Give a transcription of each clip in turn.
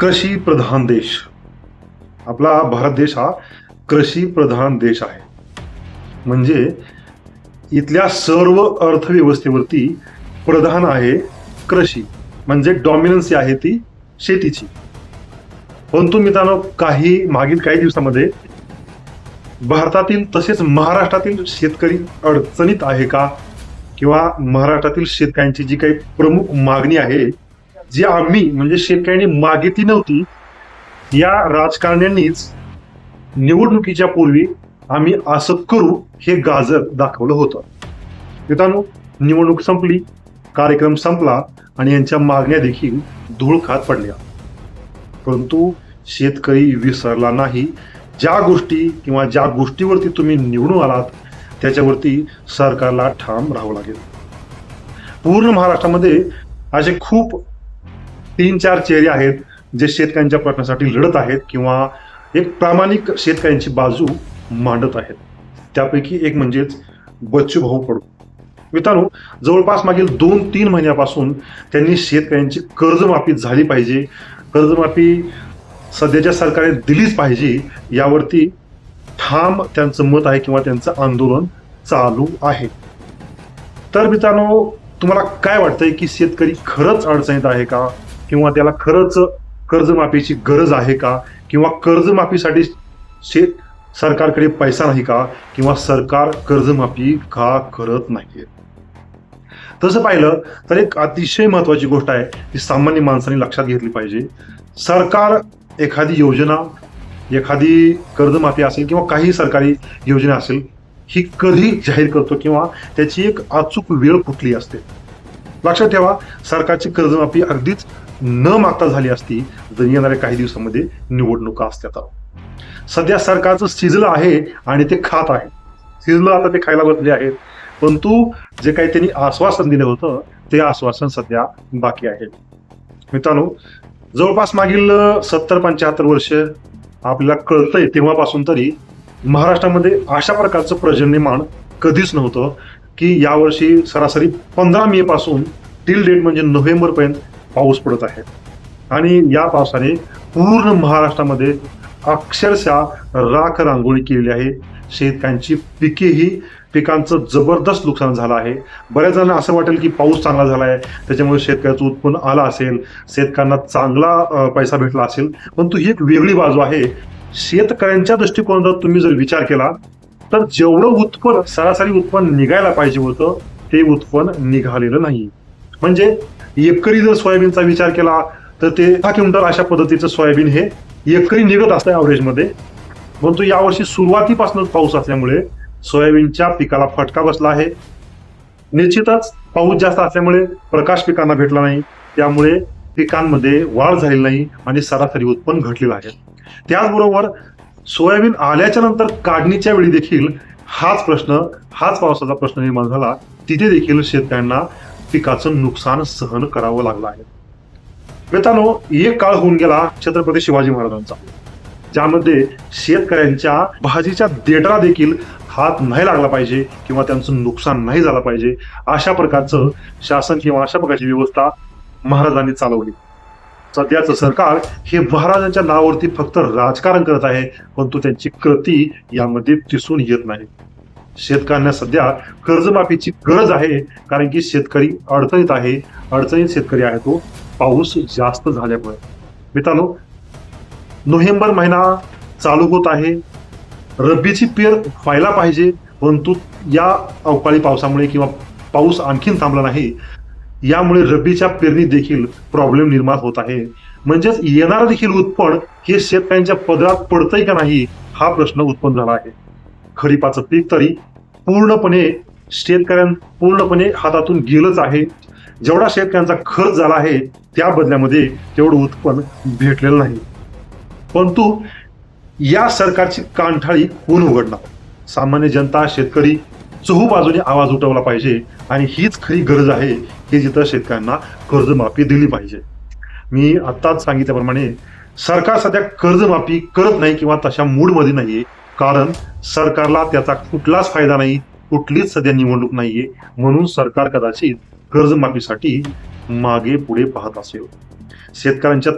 कृषी प्रधान देश. आपला भारत देश हा कृषी प्रधान देश आहे. म्हणजे इथल्या सर्व अर्थव्यवस्थेवरती प्रधान आहे कृषी. म्हणजे डॉमिनन्सी आहे ती शेतीची. परंतु मित्रांनो काही मागील काही दिवसामध्ये भारतातील तसेच महाराष्ट्रातील शेतकरी अडचणीत आहे का? किंवा महाराष्ट्रातील शेतकऱ्यांची जी काही प्रमुख मागणी आहे जी आम्ही म्हणजे शेतकऱ्यांनी मागितली नव्हती या राजकारण्यांनीच निवडणुकीच्या पूर्वी आम्ही असं करू हे गाजर दाखवलं होतं. मित्रांनो निवडणूक संपली कार्यक्रम संपला आणि यांच्या मागण्या देखील धूळ खात पडल्या. परंतु शेतकरी विसरला नाही. ज्या गोष्टी किंवा ज्या गोष्टीवरती तुम्ही निवडून आलात त्याच्यावरती सरकारला ठाम राहावं लागेल. पूर्ण महाराष्ट्रामध्ये असे खूप तीन चार चेहरे आहेत जे शेतकऱ्यांच्या प्रश्नासाठी लढत आहेत किंवा एक प्रामाणिक शेतकऱ्यांची बाजू मांडत आहेत. त्यापैकी एक म्हणजेच बच्चू भाऊ कडू मित्रांनो जवळपास मागील दोन तीन महिन्यापासून त्यांनी शेतकऱ्यांची कर्जमाफी झाली पाहिजे. कर्जमाफी सध्याच्या सरकारने दिलीच पाहिजे. यावरती ठाम त्यांचं मत आहे किंवा त्यांचं आंदोलन चालू आहे. तर मित्रांनो तुम्हाला काय वाटतंय की शेतकरी खरंच अडचणीत आहे का? किंवा त्याला खरंच कर्जमाफीची गरज आहे का? किंवा कर्जमाफीसाठी शेत सरकारकडे पैसा नाही का? किंवा सरकार कर्जमाफी का करत नाहीये? तसं पाहिलं तर एक अतिशय महत्वाची गोष्ट आहे ती सामान्य माणसाने लक्षात घेतली पाहिजे. सरकार एखादी योजना एखादी कर्जमाफी असेल किंवा काही सरकारी योजना असेल ही कधी जाहीर करतो किंवा त्याची एक अचूक वेळ कुठली असते. लक्षात ठेवा सरकारची कर्जमाफी अगदीच न मागता झाली असती तर येणाऱ्या काही दिवसामध्ये निवडणुका असत्या तर. सध्या सरकारचं शिजलं आहे आणि ते खात आहे. शिजलं आता ते खायला बसले आहेत. परंतु जे काही त्यांनी आश्वासन दिलं होतं ते आश्वासन सध्या बाकी आहे. मित्रांनो जवळपास मागील सत्तर पंच्याहत्तर वर्ष आपल्याला कळतंय तेव्हापासून तरी महाराष्ट्रामध्ये अशा प्रकारचं पर्जन्यमान कधीच नव्हतं की यावर्षी सरासरी पंधरा मे पासून टिल डेट म्हणजे नोव्हेंबरपर्यंत पाऊस पडत आहे. आणि या पावसाने पूर्ण महाराष्ट्रामध्ये अक्षरशः राख रांगोळी केलेली आहे. शेतकऱ्यांची पिकेही पिकांचं जबरदस्त नुकसान झालं आहे. बऱ्याच जणांना असं वाटेल की पाऊस चांगला झाला आहे त्याच्यामुळे शेतकऱ्याचं उत्पन्न आलं असेल शेतकऱ्यांना चांगला पैसा भेटला असेल. परंतु ही एक वेगळी बाजू आहे. शेतकऱ्यांच्या दृष्टिकोनातून तुम्ही जर विचार केला तर जेवढं उत्पन्न सरासरी उत्पन्न निघायला पाहिजे होतं ते उत्पन्न निघालेलं नाही. म्हणजे एकरी जर सोयाबीनचा विचार केला तर ते दहा क्विंटल अशा पद्धतीचं सोयाबीन हे एकरी निघत असतं ॲव्हरेजमध्ये परंतु यावर्षी सुरुवातीपासूनच पाऊस असल्यामुळे सोयाबीनच्या पिकाला फटका बसला आहे. निश्चितच पाऊस जास्त असल्यामुळे प्रकाश पिकांना भेटला नाही. त्यामुळे पिकांमध्ये वाढ झालेली नाही आणि सरासरी उत्पन्न घटलेलं आहे. त्याचबरोबर सोयाबीन आल्याच्यानंतर काढणीच्या वेळी देखील हाच प्रश्न हाच पावसाचा प्रश्न निर्माण झाला. तिथे देखील शेतकऱ्यांना पिकाचं नुकसान सहन करावं लागलं आहे. मित्रांनो एक काळ होऊन गेला छत्रपती शिवाजी महाराजांचा. ज्यामध्ये शेतकऱ्यांच्या भाजीच्या देटाला देखील हात नाही लागला पाहिजे किंवा त्यांचं नुकसान नाही झालं पाहिजे अशा प्रकारचं शासन किंवा अशा प्रकारची व्यवस्था महाराजांनी चालवली. सध्याचं सरकार हे महाराजांच्या नावावरती फक्त राजकारण करत आहे परंतु त्यांची कृती यामध्ये दिसून येत नाही. शेतकऱ्यांना सध्या कर्जमाफीची गरज आहे कारण की शेतकरी अडचणीत आहे. अडचणीत शेतकरी आहे तो. पाऊस जास्त झाल्यामुळे. मित्रांनो नोव्हेंबर महिना चालू होत आहे. रब्बीची पेर व्हायला पाहिजे परंतु या अवकाळी पावसामुळे किंवा पाऊस आणखीन थांबला नाही यामुळे रब्बीच्या पेरणी देखील प्रॉब्लेम निर्माण होत आहे. म्हणजेच येणारं देखील उत्पन्न हे शेतकऱ्यांच्या पदरात पडतंय का नाही हा प्रश्न उत्पन्न झाला आहे. खरीपाचं पीक तरी पूर्णपणे शेतकऱ्यां पूर्णपणे हातातून गेलंच आहे. जेवढा शेतकऱ्यांचा खर्च झाला आहे त्या बदल्यामध्ये तेवढं उत्पन्न भेटलेलं नाही. परंतु या सरकारची कांठाळी कोण उघडणार सामान्य जनता शेतकरी चहूबाजूने आवाज उठवला पाहिजे आणि हीच खरी गरज आहे की जिथं शेतकऱ्यांना कर्जमाफी दिली पाहिजे. मी आत्ताच सांगितल्याप्रमाणे सरकार सध्या कर्जमाफी करत नाही किंवा तशा मूडमध्ये नाहीये. कारण सरकारला त्याचा कुठलाच फायदा नाही कुठलीच सध्या निवडणूक नाहीये. म्हणून सरकार कदाचित कर्जमाफीसाठी मागे पुढे पाहत असेल. शेतकऱ्यांच्या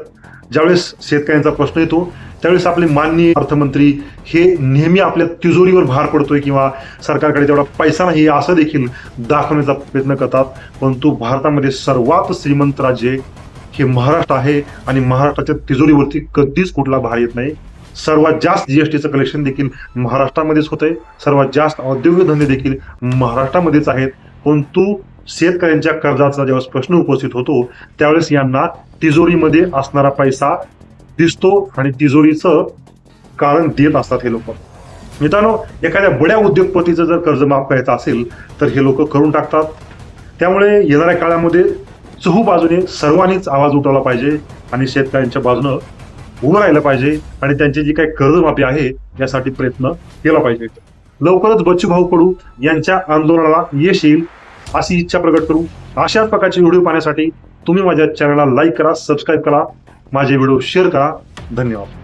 ज्यावेळेस शेतकऱ्यांचा प्रश्न येतो त्यावेळेस आपले माननीय अर्थमंत्री हे नेहमी आपल्या तिजोरीवर भार पडतोय किंवा सरकारकडे तेवढा पैसा नाही असं देखील दाखवण्याचा प्रयत्न करतात. परंतु भारतामध्ये सर्वात श्रीमंत राज्य हे महाराष्ट्र आहे आणि महाराष्ट्राच्या तिजोरीवरती कधीच कुठला भार येत नाही. सर्वात जास्त जीएसटीचं कलेक्शन देखील महाराष्ट्रामध्येच होत आहे सर्वात जास्त औद्योगिक धंदे देखील महाराष्ट्रामध्येच आहेत. परंतु शेतकऱ्यांच्या कर्जाचा जेव्हा प्रश्न उपस्थित होतो त्यावेळेस यांना तिजोरीमध्ये असणारा पैसा दिसतो आणि तिजोरीचं कारण देत असतात हे लोक. मित्रांनो एखाद्या बड्या उद्योगपतीचं जर कर्ज माफ करायचं असेल तर हे लोक करून टाकतात. त्यामुळे येणाऱ्या काळामध्ये चहू बाजूने सर्वांनीच आवाज उठवला पाहिजे आणि शेतकऱ्यांच्या बाजूनं उभं राहिलं पाहिजे आणि त्यांची जी काही कर्जमाफी आहे यासाठी प्रयत्न केला पाहिजे. लवकरच बच्चू भाऊ कडू यांच्या आंदोलनाला यश येईल अशी इच्छा प्रकट करू. अशाच प्रकारचे व्हिडिओ पाहण्यासाठी तुम्ही माझ्या चॅनलला लाईक करा सबस्क्राईब करा माझे व्हिडिओ शेअर करा. धन्यवाद.